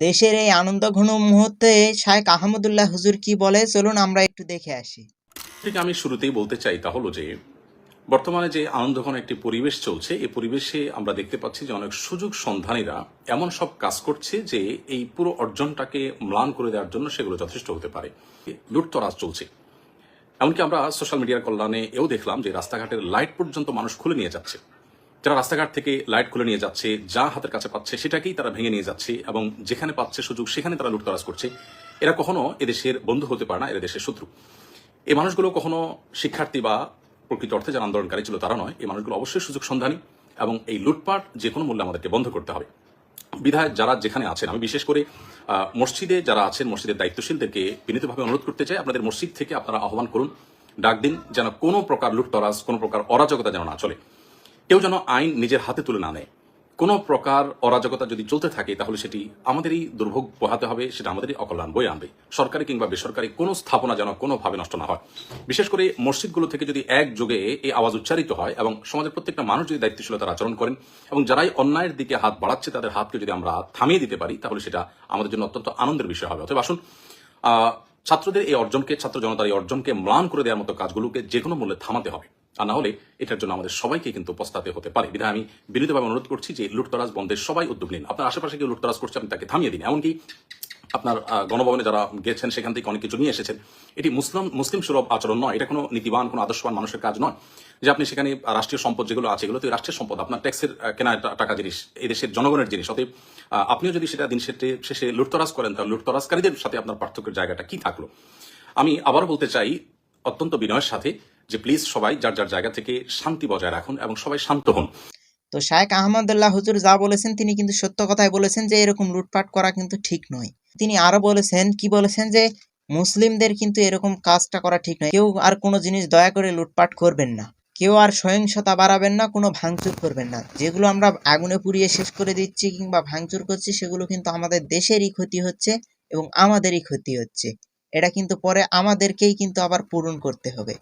দেশের এই আনন্দ ঘন মুহূর্তে শায়েখ আহমদুল্লাহ হুজুর কি বলে? চলুন আমরা একটু দেখে আসি। থেকে আমি শুরুতেই বলতে চাই তা হলো যে, বর্তমানে যে আনন্দঘন একটি পরিবেশ চলছে এই পরিবেশে আমরা দেখতে পাচ্ছি যে অনেক সুযোগ সন্ধানীরা এমন সব কাজ করছে যে এই পুরো অর্জনটাকে ম্লান করে দেওয়ার জন্য সেগুলো যথেষ্ট হতে পারে। লুটতরাজ চলছে। এমনকি আমরা সোশ্যাল মিডিয়ার কল্যাণে এও দেখলাম যে রাস্তাঘাটের লাইট পর্যন্ত মানুষ খুলে নিয়ে যাচ্ছে। যারা রাস্তাঘাট থেকে লাইট খুলে নিয়ে যাচ্ছে, যা হাতের কাছে পাচ্ছে, সেটাকেই তারা ভেঙে নিয়ে যাচ্ছে এবং যেখানে পাচ্ছে সুযোগ সেখানে তারা লুটতরাজ করছে। এরা কখনো এদেশের বন্ধু হতে পারে না, এরা দেশের শত্রু। এই মানুষগুলো কখনো শিক্ষার্থী বা প্রকৃত অর্থে যারা আন্দোলনকারী ছিল তারা নয় এই মানুষগুলো অবশ্যই সুযোগ সন্ধানী এবং এই লুটপাট যে কোনো মূল্যে আমাদেরকে বন্ধ করতে হবে। বিধায় যারা যেখানে আছেন, আমি বিশেষ করে মসজিদে যারা আছেন, মসজিদের দায়িত্বশীলদেরকে বিনীতভাবে অনুরোধ করতে চাই, আপনাদের মসজিদ থেকে আপনারা আহ্বান করুন, ডাক দিন, যেন কোনো প্রকার লুটতরাজ, কোনো প্রকার অরাজকতা যেন না চলে। কেউ যেন আইন নিজের হাতে তুলে না নেয়। কোনো প্রকার অরাজকতা যদি চলতে থাকে, তাহলে সেটি আমাদেরই দুর্ভোগ পোহাতে হবে, সেটা আমাদেরই অকল্যাণ বয়ে আনবে। সরকারি কিংবা বেসরকারি কোনো স্থাপনা যেন কোনোভাবে নষ্ট না হয়। বিশেষ করে মসজিদগুলো থেকে যদি এক একযোগে এই আওয়াজ উচ্চারিত হয় এবং সমাজের প্রত্যেকটা মানুষ যদি দায়িত্বশীলতার আচরণ করেন এবং যারাই অন্যায়ের দিকে হাত বাড়াচ্ছে, তাদের হাতকে যদি আমরা থামিয়ে দিতে পারি, তাহলে সেটা আমাদের জন্য অত্যন্ত আনন্দের বিষয় হবে। অতএব আসুন ছাত্রদের এই অর্জনকে, ছাত্র জনতার এই অর্জনকে ম্লান করে দেওয়ার মতো কাজগুলোকে যে কোনো মূল্যে থামাতে হবে। আর না হলে এটার জন্য আমাদের সবাইকে কিন্তু পস্তাতে হতে পারে। বিধায় আমি বিনীতভাবে অনুরোধ করছি যে লুটতরাজ বন্ধের সবাই উদ্যোগ নিন। আপনার আশেপাশে কেউ লুটতরাজ করছে আপনি তাকে থামিয়ে দিন এমনকি আপনার গণভবনে যারা গেছেন, সেখান থেকে অনেক কিছু নিয়ে এসেছেন। এটি মুসলিম মুসলিম সুলভ আচরণ নয়। এটা কোনো নীতিবান, কোনো আদর্শবান মানুষের কাজ নয়। যে আপনি সেখানে রাষ্ট্রীয় সম্পদ যেগুলো আছে, এগুলো তো রাষ্ট্রের সম্পদ, আপনার ট্যাক্সের কেনা টাকা জিনিস, এই দেশের জনগণের জিনিস। অতএব আপনিও যদি সেটা দিন শেষে লুটতরাজ করেন, তাহলে লুটতরাজকারীদের সাথে আপনার পার্থক্যের জায়গাটা কি থাকল? আমি আবারও বলতে চাই, অত্যন্ত বিনয়ের সাথে যে প্লিজ সবাই যার যার জায়গা থেকে শান্তি বজায় রাখুন এবং সবাই শান্ত হন। তো শায়েখ আহমদুল্লাহ হুজুর যা বলেছেন, তিনি কিন্তু সত্য কথাই বলেছেন যে এরকম লুটপাট করা কিন্তু ঠিক নয়। তিনি আরও বলেছেন, কি বলেছেন যে মুসলিমদের কিন্তু এরকম কাজটা করা ঠিক নয়। কেউ আর কোনো জিনিস দয়া করে লুটপাট করবেন না। কেউ আর সহিংসতা বাড়াবেন না, কোনো ভাঙচুর করবেন না। যেগুলো আমরা আগুনে পুড়িয়ে শেষ করে দিচ্ছি কিংবা ভাঙচুর করছি, সেগুলো কিন্তু আমাদের দেশেরই ক্ষতি হচ্ছে এবং আমাদেরই ক্ষতি হচ্ছে। এটা কিন্তু পরে আমাদেরকেই কিন্তু আবার পূরণ করতে হবে।